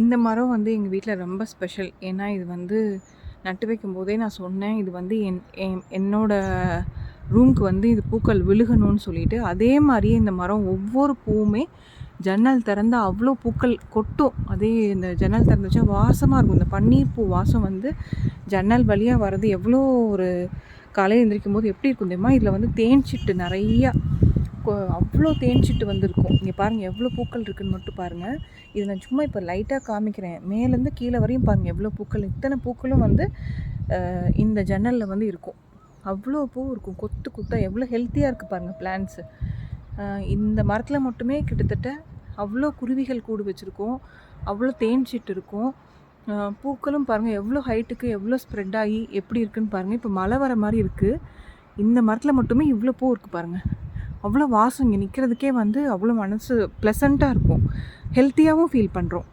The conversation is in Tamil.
இந்த மரம் வந்து எங்கள் வீட்டில் ரொம்ப ஸ்பெஷல் ஏன்னா இது வந்து நட்டு வைக்கும்போதே நான் சொன்னேன் இது வந்து என் என் என்னோட ரூம்க்கு வந்து இது பூக்கள் விழுகணும்னு சொல்லிட்டு. அதே மாதிரியே இந்த மரம் ஒவ்வொரு பூவுமே ஜன்னல் திறந்தா அவ்வளோ பூக்கள் கொட்டும். அதே இந்த ஜன்னல் திறந்து வச்சா வாசமாக இருக்கும். இந்த பன்னீர் பூ வாசம் வந்து ஜன்னல் வழியாக வர்றது எவ்வளோ ஒரு காலையில் எந்திரிக்கும் போது எப்படி இருக்கும் தெரியுமா? இதில் வந்து தேன் சிட்டு நிறையா அவ்வளோ தேஞ்சிட்டு வந்திருக்கும். இங்கே பாருங்கள் எவ்வளோ பூக்கள் இருக்குதுன்னு மட்டும் பாருங்கள் இது நான் சும்மா இப்போ லைட்டாக காமிக்கிறேன். மேலேருந்து கீழே வரையும் பாருங்கள் எவ்வளோ பூக்கள் இத்தனை பூக்களும் வந்து இந்த ஜன்னலில் வந்து இருக்கும். அவ்வளோ பூ இருக்கும். கொத்து கொத்தா எவ்வளோ ஹெல்த்தியாக இருக்குது பாருங்கள் பிளான்ஸு இந்த மரத்தில் மட்டுமே கிட்டத்தட்ட அவ்வளோ குருவிகள் கூடு வச்சுருக்கோம். அவ்வளோ தேஞ்சிட்டு இருக்கும். பூக்களும் பாருங்கள் எவ்வளோ ஹைட்டுக்கு எவ்வளோ ஸ்ப்ரெட் ஆகி எப்படி இருக்குன்னு பாருங்கள் இப்போ மழை வர மாதிரி இருக்குது இந்த மரத்தில் மட்டுமே இவ்வளோ பூ இருக்குது பாருங்கள் அவ்வளோ வாசம் இங்கே நிற்கிறதுக்கே வந்து அவ்வளோ மனசு ப்ளசண்ட்டாக இருக்கும். ஹெல்த்தியாகவும் ஃபீல் பண்ணுறோம்